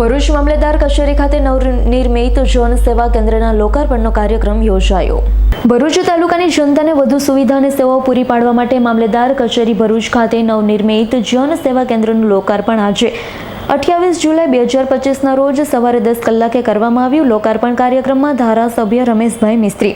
ભરૂચ મામલેદાર કચેરી ખાતે નવનિર્મિત જન સેવા કેન્દ્રના લોકાર્પણનો કાર્યક્રમ યોજાયો. ભરૂચ તાલુકાની જનતાને વધુ સુવિધા અને સેવાઓ પૂરી પાડવા માટે મામલેદાર કચેરી ભરૂચ ખાતે નવનિર્મિત જન સેવા કેન્દ્રનું લોકાર્પણ આજે અઠ્યાવીસ જુલાઈ બે હજાર પચીસના રોજ સવારે દસ કલાકે કરવામાં આવ્યું લોકાર્પણ કાર્યક્રમમાં ધારાસભ્ય રમેશભાઈ મિસ્ત્રી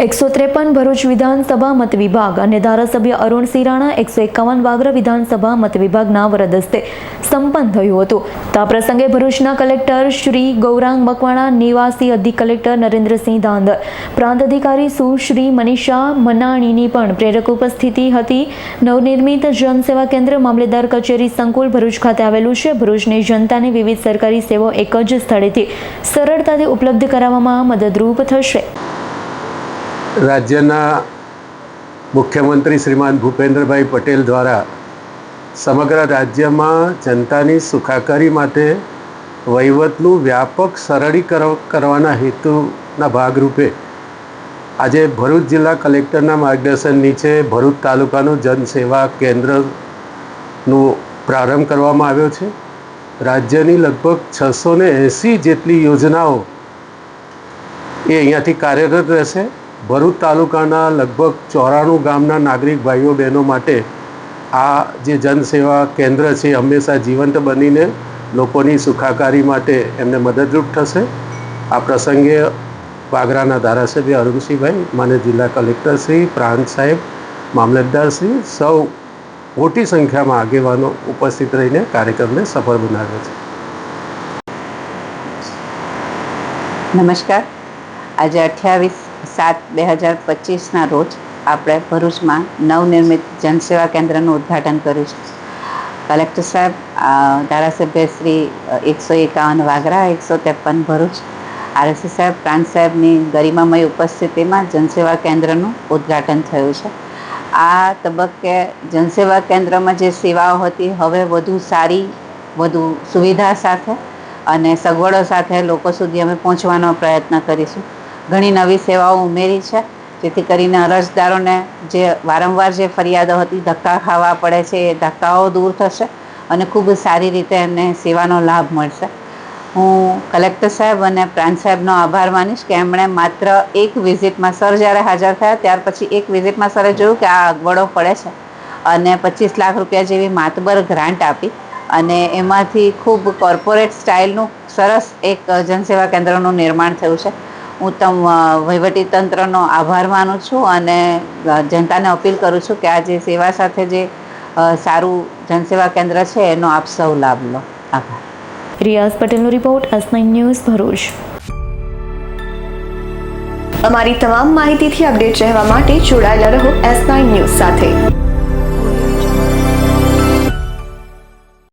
એકસો ત્રેપન ભરૂચ વિધાનસભા મત વિભાગ અને ધારાસભ્ય અરુણ સિરાણા એકસો એકાવન વાગરા વિધાનસભા મત વિભાગના વરદ હસ્તે સંપન્ન થયું હતું. તો આ પ્રસંગે ભરૂચના કલેક્ટર શ્રી ગૌરાંગ મકવાણા, નિવાસી અધિક કલેક્ટર નરેન્દ્રસિંહ દાંદર પ્રાંત અધિકારી સુશ્રી મનીષા મનાણીની પણ પ્રેરક ઉપસ્થિતિ હતી. નવનિર્મિત જનસેવા કેન્દ્ર મામલેદાર કચેરી સંકુલ ભરૂચ ખાતે આવેલું છે. ભરૂચની જનતાને વિવિધ સરકારી સેવાઓ એક જ સ્થળેથી સરળતાથી ઉપલબ્ધ કરાવવામાં મદદરૂપ થશે. રાજ્યના મુખ્યમંત્રી શ્રીમાન ભૂપેન્દ્રભાઈ પટેલ દ્વારા સમગ્ર રાજ્યમાં જનતાની સુખાકારી માટે વહીવટનું વ્યાપક સરળીકરણ કરવાના હેતુના ભાગરૂપે આજે ભરૂચ જિલ્લા કલેક્ટરના માર્ગદર્શન નીચે ભરૂચ તાલુકાનું જનસેવા કેન્દ્રનું પ્રારંભ કરવામાં આવ્યો છે. રાજ્યની લગભગ છસો ને એંસી જેટલી યોજનાઓ એ અહીંયાથી કાર્યરત રહેશે. ભરૂચ તાલુકાના લગભગ ચોરાણું ગામના નાગરિક ભાઈઓ બહેનો માટે આ જે જનસેવા કેન્દ્ર છે, હંમેશા જીવંત બનીને લોકોની સુખાકારી માટે એમને મદદરૂપ થશે. આ પ્રસંગે વાગરાના ધારાસભ્ય અરુણસિંહભાઈ, માન્ય જિલ્લા કલેક્ટરશ્રી પ્રાંત સાહેબ મામલતદારશ્રી સૌ મોટી સંખ્યામાં આગેવાનો ઉપસ્થિત રહીને કાર્યક્રમને સફળ બનાવ્યો છે. નમસ્કાર. આજે અઠ્યાવીસ સાત બે હજાર પચીસના રોજ આપણે ભરૂચમાં નવનિર્મિત જનસેવા કેન્દ્રનું ઉદ્ઘાટન કર્યું છે. કલેક્ટર સાહેબ ધારાસભ્ય શ્રી એકસો એકાવન વાગરા, એકસો ત્રેપન ભરૂચ આરએસસી સાહેબ, પ્રાંત સાહેબની ગરિમામય ઉપસ્થિતિમાં જનસેવા કેન્દ્રનું ઉદ્ઘાટન થયું છે. આ તબક્કે જનસેવા કેન્દ્રમાં જે સેવાઓ હતી, હવે વધુ સારી, વધુ સુવિધા સાથે અને સગવડો સાથે લોકો સુધી અમે પહોંચવાનો પ્રયત્ન કરીશું. ઘણી નવી સેવાઓ ઉમેરી છે. જેથી કરીને અરજદારોને જે વારંવાર જે ફરિયાદો હતી, ધક્કા ખાવા પડે છે, એ ધક્કાઓ દૂર થશે અને ખૂબ સારી રીતે એમને સેવાનો લાભ મળશે. હું કલેક્ટર સાહેબ અને પ્રાંત સાહેબનો આભાર માનીશ કે એમણે માત્ર એક વિઝિટમાં સર જ્યારે હાજર થયા, ત્યાર પછી એક વિઝિટમાં સરે જોયું કે આ અગવડો પડે છે અને પચીસ લાખ રૂપિયા જેવી માતબર ગ્રાન્ટ આપી અને એમાંથી ખૂબ કોર્પોરેટ સ્ટાઇલનું સરસ એક જનસેવા કેન્દ્રનું નિર્માણ થયું છે. હું તમ વહીવટી તંત્રનો આભાર માનું છું અને જનતાને અપીલ કરું છું કે આ જે સેવા સાથે જે સારું જનસેવા કેન્દ્ર છે એનો આપ સૌ લાભ લો. આભાર. રિયાઝ પટેલનો રિપોર્ટ એસ ન્યૂઝ ભરૂચ. અમારી તમામ માહિતીથી અપડેટ રહેવા માટે જોડાયેલા રહો એસ નાઇન ન્યૂઝ સાથે.